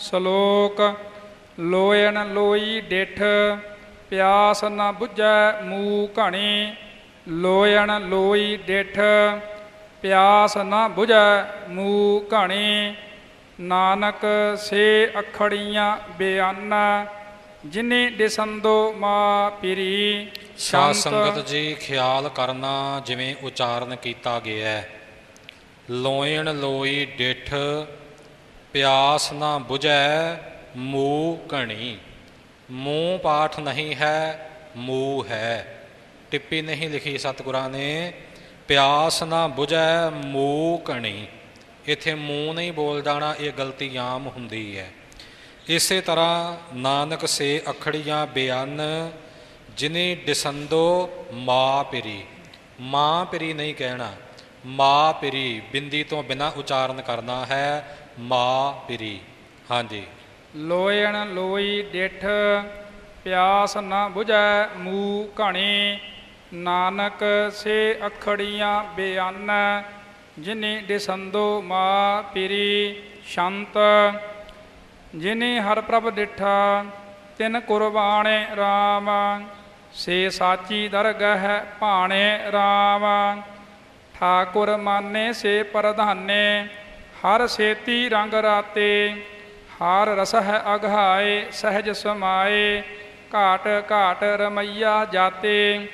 ਸ਼ਲੋਕ ਲੋਇਣ ਲੋਈ ਡਿਠ ਪਿਆਸ ਨ 부ਝੈ ਮੂ ਘਣੀ ਲੋਇਣ ਲੋਈ ਡਿਠ ਪਿਆਸ ਨ 부ਝੈ ਮੂ ਘਣੀ ਨਾਨਕ ਸੇ ਅਖੜੀਆਂ ਬਿਆਨ ਜਿਨੇ ਦਿਸੰਦੋ ਮਾ ਪਿਰੀ ਸ਼ੰਤ ਸੰਗਤ ਜੀ ਖਿਆਲ ਕਰਨਾ ਜਿਵੇਂ ਉਚਾਰਨ ਕੀਤਾ ਗਿਆ ਹੈ। ਲੋਇਣ ਲੋਈ ਡਿਠ ਪਿਆਸ ਨਾ 부ਝੈ ਮੂਹ ਘਣੀ ਮੂੰਹ ਪਾਠ ਨਹੀਂ ਹੈ, ਮੂਹ ਹੈ। ਟਿੱਪੀ ਨਹੀਂ ਲਿਖੀ ਸਤਿਗੁਰਾਂ ਨੇ, ਪਿਆਸ ਨਾ 부ਝੈ ਮੂਹ ਘਣੀ ਇਥੇ ਮੂੰਹ ਨਹੀਂ ਬੋਲ ਜਾਣਾ, ਇਹ ਗਲਤੀ ਆਮ ਹੁੰਦੀ ਹੈ। ਇਸੇ ਤਰ੍ਹਾਂ ਨਾਨਕ ਸੇ ਅਖੜੀਆਂ ਬਿਆਨ, ਜਿਨੇ ਦਿਸੰਦੋ ਮਾਂ ਪਿਰੀ। ਮਾਂ ਪਿਰੀ ਨਹੀਂ ਕਹਿਣਾ, ਮਾਂ ਪਿਰੀ ਬਿੰਦੀ ਤੋਂ ਬਿਨਾ ਉਚਾਰਨ ਕਰਨਾ ਹੈ। ਮਾਂ ਪਿਰੀ ਹਾਂਜੀ। ਲੋਇਣ ਲੋਈ ਡਿਠ, ਪਿਆਸ ਨਾ 부ਝੈ ਮੂ ਘਣੀ। ਨਾਨਕ ਸੇ ਅਖੜੀਆਂ ਬਿਆਨ, ਜਿਨੇ ਦਿਸੰਦੋ ਮਾ ਪਿਰੀ ਸ਼ੰਤ। ਜਿਨੇ ਹਰ ਪ੍ਰਭ ਡਿਠਾ, ਤਿਨ ਕੁਰਬਾਨੇ RAM ਸੇ ਸਾਚੀ ਦਰਗਹ ਭਾਣੇ RAM ਠਾਕੁਰ ਮਾਨੇ ਸੇ ਪ੍ਰਧਾਨੇ ਹਰ ਸੇਤੀ ਰੰਗ ਰਾਤੇ, ਹਰ ਰਸ ਹੈ ਅਘਾਏ ਸਹਿਜ ਸਮਾਏ, ਘਾਟ ਘਾਟ ਰਮਈਆ ਜਾਤੇ।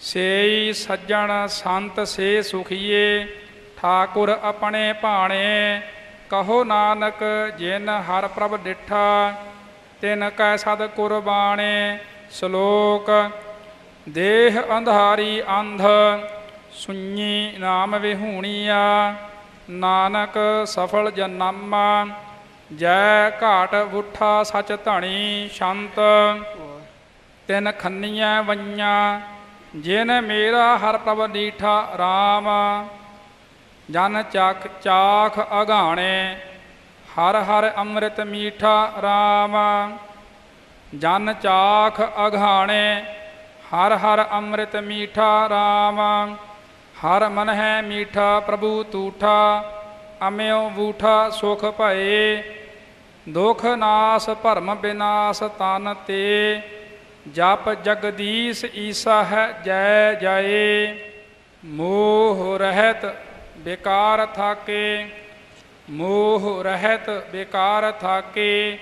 ਸੇਈ ਸੱਜਣ ਸੰਤ ਸੇ ਸੁਖੀਏ, ਠਾਕੁਰ ਆਪਣੇ ਭਾਣੇ। ਕਹੋ ਨਾਨਕ, ਜਿਨ ਹਰ ਪ੍ਰਭ ਡਿਠਾ, ਤਿਨ ਕੈ ਸਦ ਕੁਰਬਾਣੇ। ਸ਼ਲੋਕ, ਦੇਹ ਅੰਧਾਰੀ ਅੰਧ ਸੁඤੀ ਨਾਮ ਵਿਹੂਣੀਆ। ਨਾਨਕ ਸਫਲ ਜਨਮ, ਜੈ ਘਾਟ ਉਠਾ ਸਚ ਧਣੀ ਸ਼ੰਤ। ਤਿਨ ਖੰਨੀਆਂ ਵਈਆਂ ਜਿਨ ਮੇਰਾ ਹਰ ਪ੍ਰਭ ਡੀਠਾ RAM ਜਨ ਚਾਖ ਚਾਖ ਅਗਾਣੇ ਹਰ ਹਰ ਅੰਮ੍ਰਿਤ ਮੀਠਾ RAM ਜਨ ਚਾਖ ਅਘਾਣੇ, ਹਰ ਹਰ ਅੰਮ੍ਰਿਤ ਮੀਠਾ RAM ਹਰ ਮਨ ਹੈ ਮੀਠਾ, ਪ੍ਰਭੂ ਤੂਠਾ ਅਮਿਓ ਬੂਠਾ, ਸੁਖ ਭਏ। ਦੁਖ ਨਾਸ, ਭਰਮ ਬਿਨਾਸ, ਤਨ ਤੇ। ਜਪ ਜਗਦੀਸ਼, ਈਸਾ ਹੈ ਜੈ ਜਾਏ। ਮੋਹ ਰਹਿਤ, ਬੇਕਾਰ ਥਾਕੇ। ਮੋਹ ਰਹਿਤ, ਬੇਕਾਰ ਥਾਕੇ।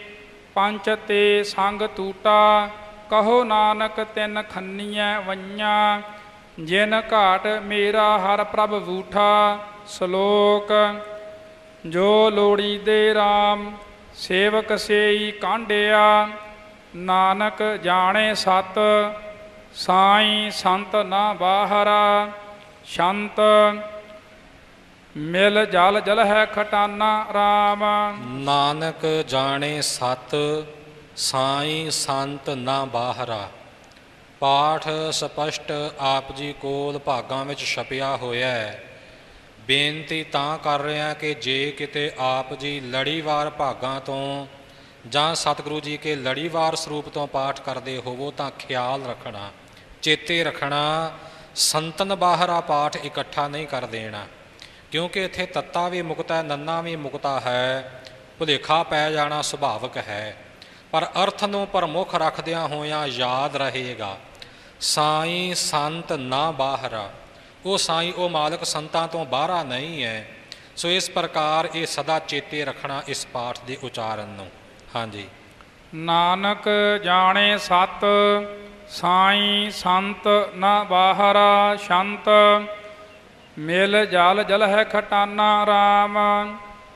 ਪੰਚ ਤੇ ਸੰਗ ਟੂਟਾ ਕਹੋ ਨਾਨਕ ਤਿੰਨ ਖੰਨੀਆਂ ਵਈਆਂ ਜਿਨ ਘਾਟ ਮੇਰਾ ਹਰ ਪ੍ਰਭ ਬੂਠਾ, ਸ਼ਲੋਕ, ਜੋ ਲੋੜੀ ਦੇ RAM ਸੇਵਕ ਸੇਈ ਕਾਂਡਿਆ, ਨਾਨਕ ਜਾਣੇ ਸਤ, ਸਾਈ ਸੰਤ ਨਾ ਬਾਹਰਾ, ਸ਼ੰਤ, ਮਿਲ ਜਲ ਜਲ ਹੈ ਖਟਾਨਾ RAM ਨਾਨਕ ਜਾਣੇ ਸਤ, ਸਾਈ ਸੰਤ ਨਾ ਬਾਹਰਾ। ਪਾਠ ਸਪਸ਼ਟ ਆਪ ਜੀ ਕੋਲ ਭਾਗਾਂ ਵਿੱਚ ਛਪਿਆ ਹੋਇਆ ਹੈ। ਬੇਨਤੀ ਤਾਂ ਕਰ ਰਿਹਾ ਕਿ ਜੇ ਕਿਤੇ ਆਪ ਜੀ ਲੜੀਵਾਰ ਭਾਗਾਂ ਤੋਂ ਜਾਂ ਸਤਿਗੁਰੂ ਜੀ ਕੇ ਲੜੀਵਾਰ ਸਰੂਪ ਤੋਂ ਪਾਠ ਕਰਦੇ ਹੋਵੋ ਤਾਂ ਖਿਆਲ ਰੱਖਣਾ, ਚੇਤੇ ਰੱਖਣਾ, ਸੰਤਨ ਬਾਹਰਾ ਪਾਠ ਇਕੱਠਾ ਨਹੀਂ ਕਰ ਦੇਣਾ। ਕਿਉਂਕਿ ਇੱਥੇ ਤੱਤਾ ਵੀ ਮੁਕਤਾ ਹੈ, ਨੰਨਾ ਵੀ ਮੁਕਤਾ ਹੈ, ਭੁਲੇਖਾ ਪੈ ਜਾਣਾ ਸੁਭਾਵਕ ਹੈ। ਪਰ ਅਰਥ ਨੂੰ ਪ੍ਰਮੁੱਖ ਰੱਖਦਿਆਂ ਹੋਇਆਂ ਯਾਦ ਰਹੇਗਾ। ਸਾਈਂ ਸੰਤ ਨਾ ਬਾਹਰਾ। ਉਹ ਸਾਈਂ, ਉਹ ਮਾਲਕ ਸੰਤਾਂ ਤੋਂ ਬਾਹਰਾ ਨਹੀਂ ਹੈ ਸੋ ਇਸ ਪ੍ਰਕਾਰ ਇਹ ਸਦਾ ਚੇਤੇ ਰੱਖਣਾ ਇਸ ਪਾਠ ਦੇ ਉਚਾਰਨ ਨੂੰ। ਹਾਂਜੀ। ਨਾਨਕ ਜਾਣੇ ਸਤ, ਸਾਈਂ ਸੰਤ ਨਾ ਬਾਹਰਾ, ਸ਼ੰਤ ਮਿਲ ਜਲ ਜਲ ਹੈ ਖਟਾਨਾ RAM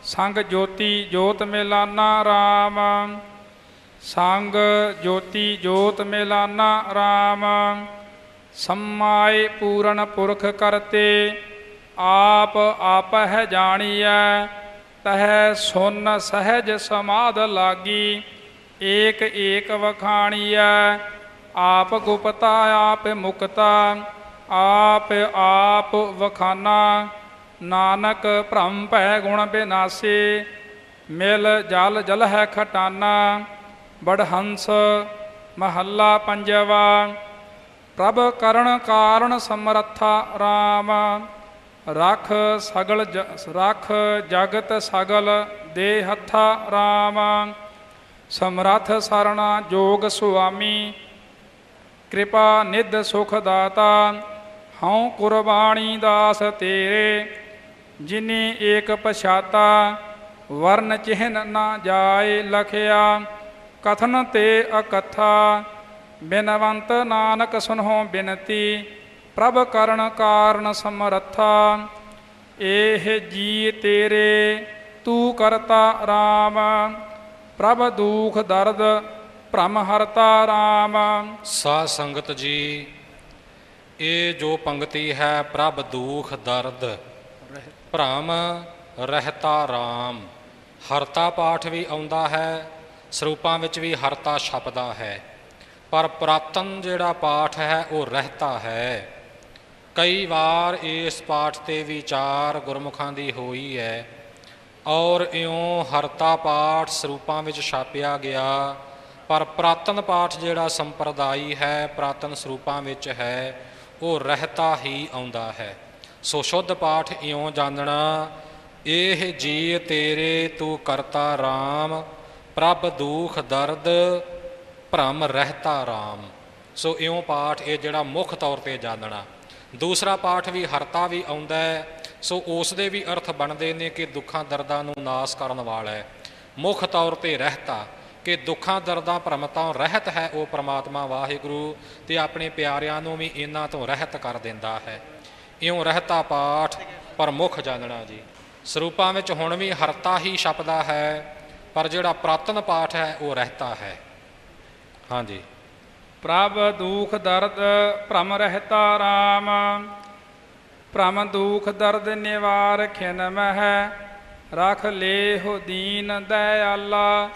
ਸੰਗ ਜੋਤੀ ਜੋਤ ਮਿਲਾਨਾ RAM ਸੰਗ ਜੋਤੀ ਜੋਤ ਮਿਲਾਨਾ RAM ਸਮਾਏ ਪੂਰਨ ਪੁਰਖ ਕਰਤੇ, ਆਪ ਆਪ ਹੈ ਜਾਣੀਐ, ਤਹ ਸੁਨ ਸਹਿਜ ਸਮਾਧ ਲਾਗੀ, ਏਕ ਏਕ ਵਖਾਣੀਐ, ਆਪ ਗੁਪਤਾ ਆਪ ਮੁਕਤਾ, ਆਪ ਆਪ ਵਖਾਨਾ। ਨਾਨਕ ਭ੍ਰਮ ਭੈ ਗੁਣ ਬਿਨਾਸੇ, ਮਿਲ ਜਲ ਜਲ ਹੈ ਖਟਾਨਾ। ਬੜਹੰਸ ਮਹੱਲਾ ਪੰਜਵਾ, ਪ੍ਰਭ ਕਰਨ ਕਾਰਣ ਸਮਰੱਥਾ RAM ਰਖ ਸਗਲ ਜ- ਰਖ ਜਗਤ ਸਗਲ ਦੇ ਹੱਥਾ ਰਾਮ, ਸਮਰੱਥ ਸਰਣਾ ਜੋਗ ਸੁਆਮੀ, ਕਿਰਪਾ ਨਿਧ ਸੁਖ ਦਾਤਾ, ਹਉ ਕੁਰਬਾਨੀ ਦਾਸ ਤੇਰੇ, ਜਿਨੇ ਏਕ ਪਛਾਤਾ, ਵਰਨ ਚਿਹਨ ਨਾ ਜਾਏ ਲਖਿਆ। ਕਥਨ ਤੇ ਅਕਥਾ, ਬਿਨਵੰਤ ਨਾਨਕ ਸੁਨਹੁ ਬਿਨਤੀ, ਪ੍ਰਭ ਕਰਨ ਕਾਰਨ ਸਮਰੱਥਾ ਇਹ ਜੀ ਤੇਰੇ, ਤੂੰ ਕਰਤਾ ਰਾਮ, ਪ੍ਰਭ ਦੁਖ ਦਰਦ, ਭ੍ਰਮ ਹਰਤਾ ਰਾਮ। ਸਾਧ ਸੰਗਤ ਜੀ ਇਹ ਜੋ ਪੰਕਤੀ ਹੈ ਪ੍ਰਭ ਦੁਖ ਦਰਦ, ਭ੍ਰਮ ਰਹਿਤਾ RAM ਹਰਤਾ ਪਾਠ ਵੀ ਆਉਂਦਾ ਹੈ ਸਰੂਪਾਂ ਵਿੱਚ ਵੀ ਹਰਤਾ ਛਪਦਾ ਹੈ, ਪਰ ਪ੍ਰਾਤਨ ਜਿਹੜਾ ਪਾਠ ਹੈ ਉਹ ਰਹਿਤਾ ਹੈ। ਕਈ ਵਾਰ ਇਸ ਪਾਠ ਤੇ ਵਿਚਾਰ ਗੁਰਮੁਖਾਂ ਦੀ ਹੋਈ ਹੈ, ਔਰ ਇਉਂ ਹਰਤਾ ਪਾਠ ਸਰੂਪਾਂ ਵਿੱਚ ਛਾਪਿਆ ਗਿਆ, ਪਰ ਪ੍ਰਾਤਨ ਪਾਠ ਜਿਹੜਾ ਸੰਪਰਦਾਈ ਹੈ, ਪ੍ਰਾਤਨ ਸਰੂਪਾਂ ਵਿੱਚ ਹੈ, ਉਹ ਰਹਿਤਾ ਹੀ ਆਉਂਦਾ ਹੈ। ਸੋ ਸ਼ੁੱਧ ਪਾਠ ਇਉਂ ਜਾਣਨਾ, ਇਹ ਜੀ ਤੇਰੇ ਤੂੰ ਕਰਤਾ RAM ਪ੍ਰਭ ਦੁਖ ਦਰਦ ਭ੍ਰਮ ਰਹਿਤਾ RAM ਸੋ ਇਉਂ ਪਾਠ ਇਹ ਜਿਹੜਾ ਮੁੱਖ ਤੌਰ ਤੇ ਜਾਣਨਾ। ਦੂਸਰਾ ਪਾਠ ਵੀ ਹਰਤਾ ਵੀ ਆਉਂਦਾ ਹੈ। ਸੋ ਉਸ ਦੇ ਵੀ ਅਰਥ ਬਣਦੇ ਨੇ ਕਿ ਦੁੱਖਾਂ ਦਰਦਾਂ ਨੂੰ ਨਾਸ ਕਰਨ ਵਾਲਾ ਹੈ। ਮੁੱਖ ਤੌਰ ਤੇ ਰਹਿਤਾ ਕਿ ਦੁੱਖਾਂ ਦਰਦਾਂ ਭ੍ਰਮਤਾਂ ਰਹਿਤ ਹੈ ਉਹ ਪ੍ਰਮਾਤਮਾ ਵਾਹਿਗੁਰੂ ਤੇ ਆਪਣੇ ਪਿਆਰਿਆਂ ਨੂੰ ਵੀ ਇਹਨਾਂ ਤੋਂ ਰਹਿਤ ਕਰ ਦਿੰਦਾ ਹੈ। ਇਉਂ ਰਹਿਤਾ ਪਾਠ ਪ੍ਰਮੁੱਖ ਜਾਣਨਾ ਜੀ। ਸਰੂਪਾਂ ਵਿੱਚ ਹੁਣ ਵੀ ਹਰਤਾ ਹੀ ਛਪਦਾ ਹੈ। ਪਰ ਜਿਹੜਾ ਪ੍ਰਾਤਨ ਪਾਠ ਹੈ, ਉਹ ਰਹਿਤਾ ਹੈ। ਹਾਂਜੀ। ਪ੍ਰਭ ਦੁਖ ਦਰਦ ਭ੍ਰਮ ਰਹਿਤਾ ਰਾਮ, ਭ੍ਰਮ ਦੁਖ ਦਰਦ ਨਿਵਾਰ ਖਿਨ ਮਹਿ, ਰਖ ਲੇਹੁ ਦੀਨ ਦਇਆਲਾ,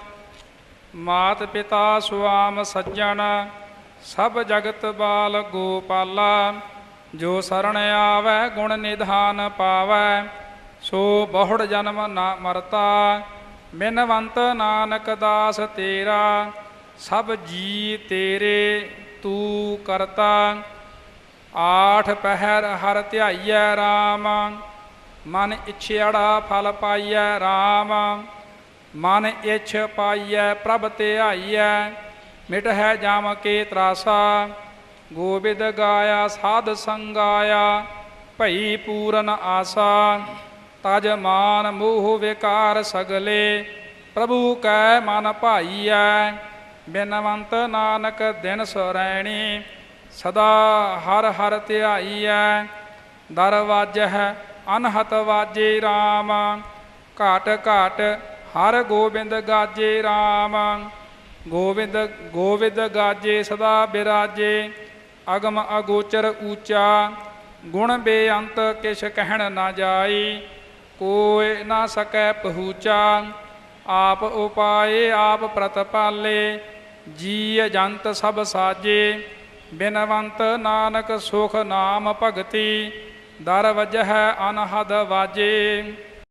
ਮਾਤ ਪਿਤਾ ਸੁਆਮ ਸੱਜਣ, ਸਭ ਜਗਤ ਬਾਲ ਗੋਪਾਲਾ, ਜੋ ਸਰਣ ਆਵੈ, ਗੁਣ ਨਿਧਾਨ ਪਾਵੈ, ਸੋ ਬਹੁੜ ਜਨਮ ਨਾ ਮਰਤਾ। ਮਿਨਵੰਤ ਨਾਨਕ ਦਾਸ ਤੇਰਾ, ਸਭ ਜੀ ਤੇਰੇ ਤੂੰ ਕਰਤਾ। ਆਠ ਪਹਿਰ ਹਰ ਧਿਆਈਐ RAM ਮਨ ਇਛਿਆੜਾ ਫਲ ਪਾਈਐ RAM ਮਨ ਇਛ ਪਾਈਐ ਪ੍ਰਭ ਧਿਆਈਐ, ਮਿਟ ਹੈ ਜਾਮ ਕੇ ਤਰਾਸਾ। ਗੋਬਿੰਦ ਗਾਇਆ, ਸਾਧ ਸੰਗਾਇਆ, ਭਈ ਪੂਰਨ ਆਸਾ। ਤਜ ਮਾਨ ਮੋਹ ਵਿਕਾਰ ਸਗਲੇ, ਪ੍ਰਭੂ ਕੈ ਮਨ ਭਾਈਐ, ਬਿਨਵੰਤ ਨਾਨਕ ਦਿਨ ਸਰੈਣੀ, ਸਦਾ ਹਰ ਹਰ ਧਿਆਈਐ ਦਰਵਾਜਹ ਅਨਹਤ ਵਾਜੇ RAM ਘਾਟ ਘਾਟ ਹਰ ਗੋਬਿੰਦ ਗਾਜੇ RAM ਗੋਬਿੰਦ ਗੋਬਿੰਦ ਗਾਜੇ ਸਦਾ ਬਿਰਾਜੇ, ਅਗਮ ਅਗੋਚਰ ਊਚਾ, ਗੁਣ ਬੇਅੰਤ ਕਿਛ ਕਹਿਣ ਨਾ ਜਾਈ ਕੋਇ ਨਾ ਸਕੈ ਪਹੂਚਾ, ਆਪ ਉਪਾਏ ਆਪ ਪ੍ਰਤਪਾਲੇ ਜੀ ਜੰਤ ਸਭ ਸਾਜੇ, ਬਿਨਵੰਤ ਨਾਨਕ ਸੁਖ ਨਾਮ ਭਗਤੀ, ਦਰ ਵਜਹ ਅਨਹਦ ਵਾਜੇ।